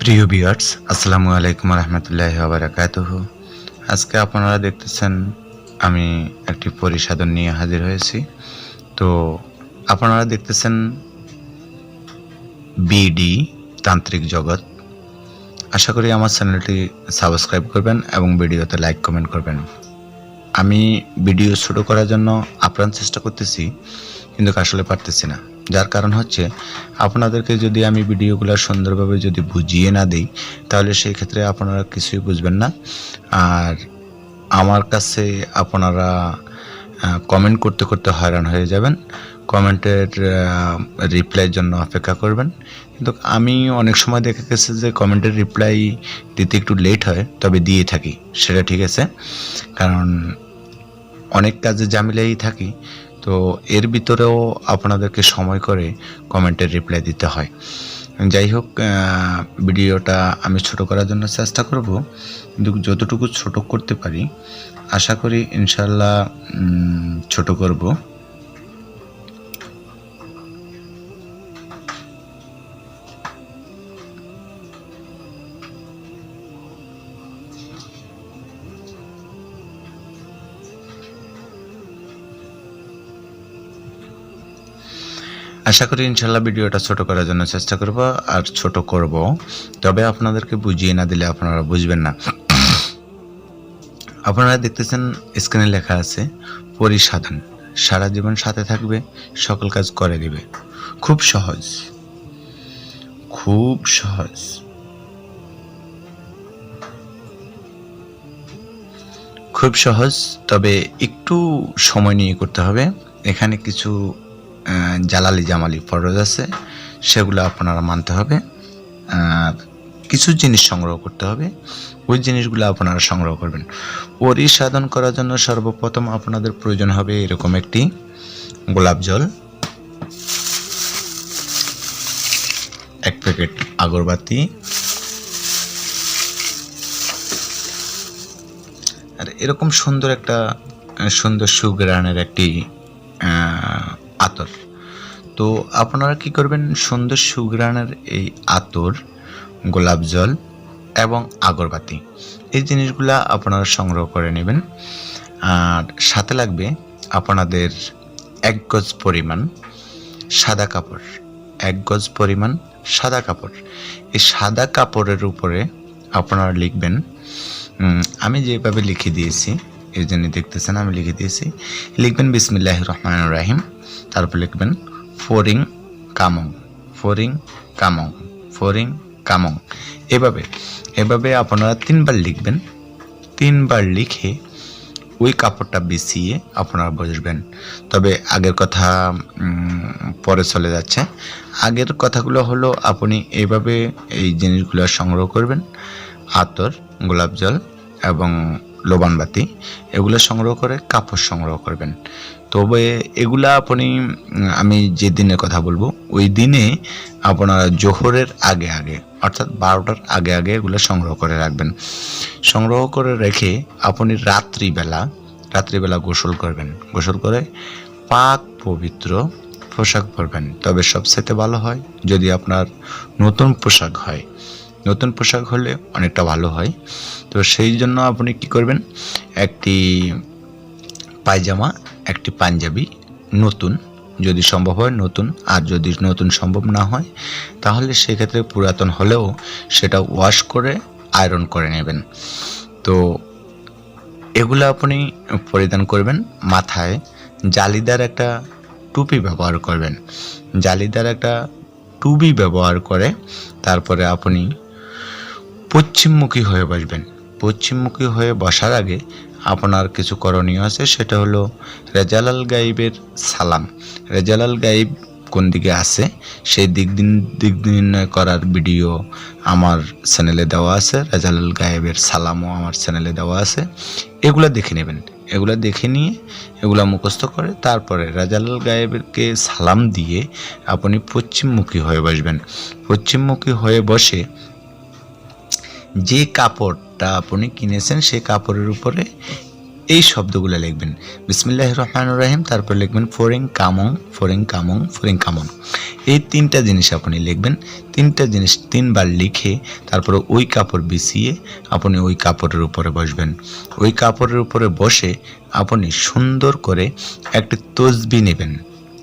প্রিয় বিয়ার্স আসসালামু আলাইকুম রহমতুল্লাহ বারাকাতুহ। আজকে আপনারা দেখতেছেন, আমি একটি পরিসাধন নিয়ে হাজির হয়েছি। তো আপনারা দেখতেছেন বিডি তান্ত্রিক জগৎ। আশা করি আমার চ্যানেলটি সাবস্ক্রাইব করবেন এবং ভিডিওতে লাইক, কমেন্ট করবেন। আমি ভিডিও শুরু করার জন্য আপ্রাণ চেষ্টা করতেছি, কিন্তু আসলে পারতেছি না। যার কারণ হচ্ছে, আপনাদেরকে যদি আমি ভিডিওগুলো সুন্দরভাবে যদি বুঝিয়ে না দিই, তাহলে সেই ক্ষেত্রে আপনারা কিছুই বুঝবেন না। আর আমার কাছে আপনারা কমেন্ট করতে করতে হয়রান হয়ে যাবেন। কমেন্টের রিপ্লাইয়ের জন্য অপেক্ষা করবেন। কিন্তু আমি অনেক সময় দেখে গেছে যে কমেন্টের রিপ্লাই দিতে একটু লেট হয়, তবে দিয়ে থাকি। সেটা ঠিক আছে। কারণ অনেক কাজে জামিলাই থাকি। তো এর ভিতরেও আপনাদেরকে সময় করে কমেন্টের রিপ্লাই দিতে হয়। যাই হোক ভিডিওটা আমি ছোট করার জন্য চেষ্টা করব। কিন্তু যতটুকু ছোট করতে পারি, আশা করি ইনশাল্লাহ ছোট করব। আশা করি ইনশাল্লাহ ভিডিওটা ছোট করার জন্য চেষ্টা করব আর ছোট করব। তবে আপনাদেরকে বুঝিয়ে না দিলে আপনারা বুঝবেন না। আপনারা দেখতেছেন স্ক্রিনে লেখা আছে, পরিসাধন। সারা জীবন সাথে থাকবে, সকল কাজ করে দিবে। খুব সহজ। খুব সহজ। খুব সহজ, তবে একটু সময় নিয়ে করতে হবে। এখানে কিছু জালালি জামালি ফরজ আছে, সেগুলো আপনারা মানতে হবে। আর কিছু জিনিস সংগ্রহ করতে হবে, ওই জিনিসগুলো আপনারা সংগ্রহ করবেন। পরিসাধন করার জন্য সর্বপ্রথম আপনাদের প্রয়োজন হবে এরকম একটি গোলাপ জল, এক প্যাকেট আগরবাতি, আর এরকম সুন্দর একটা, সুন্দর সুগ্রানের একটি আতর। তো আপনারা কি করবেন? সুন্দর সুগ্রানের এই আতর, গোলাপ জল এবং আগরবাতি, এই জিনিসগুলা আপনারা সংগ্রহ করে নেবেন। আর সাথে লাগবে আপনাদের এক গজ পরিমাণ সাদা কাপড়। এক গজ পরিমাণ সাদা কাপড়। এই সাদা কাপড়ের উপরে আপনারা লিখবেন আমি যেভাবে লিখে দিয়েছি এই জন্য দেখতেছেন, আমি লিখে দিয়েছি। লিখবেন বিসমিল্লাহ রহমান রাহিম, তারপর লিখবেন ফোরিং কামং ফোরিং কামং ফোরিং কামং। এভাবে এভাবে আপনারা তিনবার লিখবেন, তিনবার লিখে ওই কাপড়টা বিছিয়ে আপনারা বসবেন। তবে আগের কথা পরে চলে যাচ্ছে। আগের কথাগুলো হলো, আপনি এইভাবে এই জিনিসগুলো সংগ্রহ করবেন, আতর, গোলাপ জল এবং লোবান বাতি এগুলো সংগ্রহ করে, কাপড় সংগ্রহ করবেন। তবে এগুলা আপনি, আমি যে দিনের কথা বলব, ওই দিনে আপনারা জোহরের আগে আগে, অর্থাৎ বারোটার আগে আগে এগুলো সংগ্রহ করে রাখবেন। সংগ্রহ করে রেখে আপনি রাত্রিবেলা রাত্রিবেলা গোসল করবেন। গোসল করে পাক পবিত্র পোশাক পরবেন। তবে সবচেয়ে ভালো হয়, যদি আপনার নতুন পোশাক হয় নতুন পোশাক হলে অনেকটা ভালো হয়। তো সেই জন্য আপনি কি করবেন, একটি পায়জামা, একটি পাঞ্জাবি নতুন, যদি সম্ভব হয় নতুন, আর যদি নতুন সম্ভব না হয়, তাহলে সেক্ষেত্রে পুরাতন হলেও সেটা ওয়াশ করে আয়রন করে নেবেন। তো এগুলো আপনি পরিধান করবেন, মাথায় জালিদার একটা টুপি ব্যবহার করবেন। জালিদার একটা টুপি ব্যবহার করে তারপরে আপনি পশ্চিমমুখী হয়ে বসবেন। পশ্চিমমুখী হয়ে বসার আগে আপনার কিছু করণীয় আছে, সেটা হলো রেজালাল গাইবের সালাম। রেজালাল গাইব কোন দিকে আছে? সেই দিক দিন, দিক নির্ণয় করার ভিডিও আমার চ্যানেলে দেওয়া আছে, রেজালাল গায়েবের সালামও আমার চ্যানেলে দেওয়া আছে। এগুলো দেখে নেবেন। এগুলো দেখে নিয়ে এগুলো মুখস্থ করে তারপরে রাজালাল গায়েবকে সালাম দিয়ে আপনি পশ্চিমমুখী হয়ে বসবেন। পশ্চিমমুখী হয়ে বসে যে কাপড়টা আপনি কিনেছেন সেই কাপড়ের উপরে এই শব্দগুলো লিখবেন। বিসমিল্লাহ রহমান রাহিম, তারপর লিখবেন, ফোরিং কামং ফোরিং কামং ফোরিং কামং। এই তিনটা জিনিস আপনি লিখবেন। তিনটা জিনিস তিনবার লিখে তারপরে ওই কাপড় বিছিয়ে আপনি ওই কাপড়ের উপরে বসবেন। ওই কাপড়ের উপরে বসে আপনি সুন্দর করে একটি তসবি নেবেন।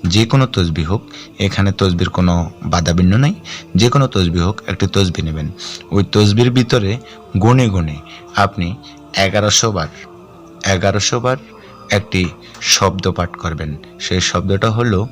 যে কোনো তসবি হোক, এখানে তসবির কোনো বাধাবিন্ন নাই। যে কোনো তসবি হোক, একটি তসবি নেবেন। ওই তসবির ভিতরে গুনে গুনে আপনি এগারোশো বার এগারোশো বার একটি শব্দ পাঠ করবেন। সেই শব্দটা হলো,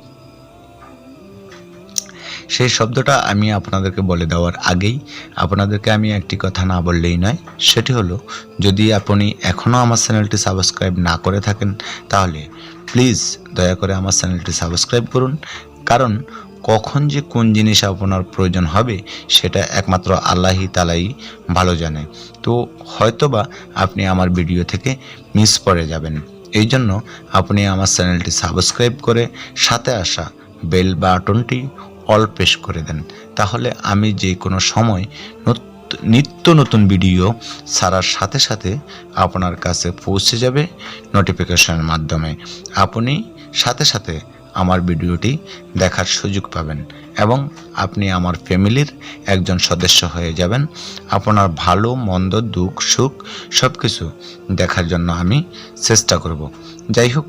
সেই শব্দটা আমি আপনাদেরকে বলে দেওয়ার আগেই, আপনাদেরকে আমি একটি কথা না বললেই নয়, সেটি হলো, যদি আপনি এখনও আমার চ্যানেলটি সাবস্ক্রাইব না করে থাকেন, তাহলে প্লিজ দয়া করে আমার চ্যানেলটি সাবস্ক্রাইব করুন। কারণ কখন যে কোন জিনিস আপনার প্রয়োজন হবে, সেটা একমাত্র আল্লাহি তালাই ভালো জানে। তো হয়তোবা আপনি আমার ভিডিও থেকে মিস করে যাবেন। এই জন্য আপনি আমার চ্যানেলটি সাবস্ক্রাইব করে সাথে আসা বেল বাটনটি অল প্রেস করে দেন। তাহলে আমি যে কোনো সময় নত- নিত্য নতুন ভিডিও ছাড়ার সাথে সাথে আপনার কাছে পৌঁছে যাবে নোটিফিকেশনের মাধ্যমে। আপনি সাথে সাথে আমার ভিডিওটি দেখার সুযোগ পাবেন এবং আপনি আমার ফ্যামিলির একজন সদস্য হয়ে যাবেন। আপনার ভালো, মন্দ, দুঃখ, সুখ সব কিছু দেখার জন্য আমি চেষ্টা করব। যাই হোক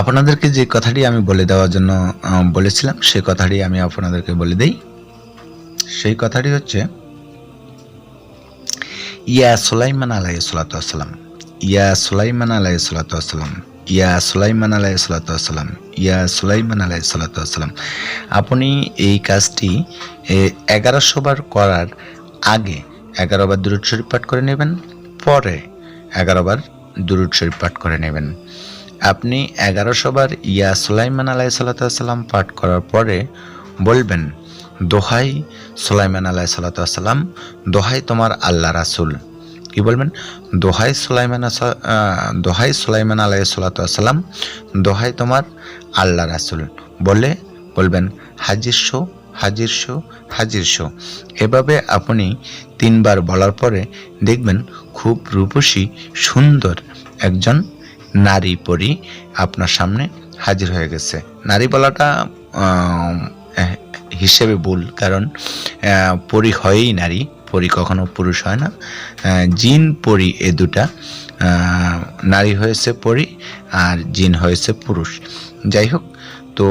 আপনাদেরকে যে কথাটি আমি বলে দেওয়ার জন্য বলেছিলাম, সেই কথাটি আমি আপনাদেরকে বলে দেই। সেই কথাটি হচ্ছে, ইয়া সুলাইমান আলাই সালাতাম ইয়া সুলাইমান সালাতাম ইয়া সুলাইমান আলাই সালাতাম ইয়া সুলাইমান সালাতাম আপনি এই কাজটি এগারোশো বার করার আগে এগারো বার দুরুদ শরীফ পাঠ করে নেবেন, পরে এগারো বার দুরুদ শরীফ পাঠ করে নেবেন। আপনি এগারোশো বার ইয়া সুলাইমান আলাই সাল্লাম পাঠ করার পরে বলবেন, দোহাই সুলাইমান আলাই সাল্লাম দোহাই তোমার আল্লাহ রাসুল। কি বলবেন? দোহাই সুলাইমান দোহাই সুলাইমান আলাই সাল্লাম দোহাই তোমার আল্লাহ রাসুল। বলে বলবেন হাজির শো হাজির শো হাজির শো এভাবে আপনি তিনবার বলার পরে দেখবেন, খুব রূপসী, সুন্দর একজন নারী পরি আপনার সামনে হাজির হয়ে গেছে। নারী বলাটা হিসেবে ভুল, কারণ পরি হয়ই নারী, পরি কখনো পুরুষ হয় না। জিন পরি এ দুটা নারী হয়েছে পরি আর জিন হয়েছে পুরুষ। যাই হোক, তো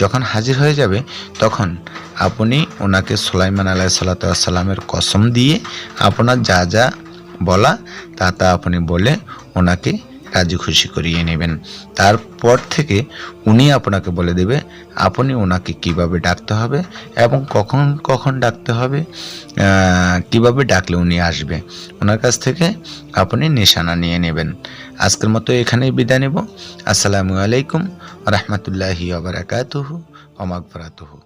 যখন হাজির হয়ে যাবে, তখন আপনি ওনাকে সুলাইমান আলাহ সাল্লামের কসম দিয়ে আপনার যা যা বলা, তা তা আপনি বলে ওনাকে রাজি খুশি করিয়ে নেবেন। তারপর থেকে উনি আপনাকে বলে দেবে, আপনি ওনাকে কীভাবে ডাকতে হবে এবং কখন কখন ডাকতে হবে কীভাবে ডাকলে উনি আসবে? ওনার কাছ থেকে আপনি নিশানা নিয়ে নেবেন। আজকের মতো এখানেই বিদায় নেব। আসসালামু আলাইকুম রহমতুল্লাহি আবরাকাতুহু ওমাগফরাতুহু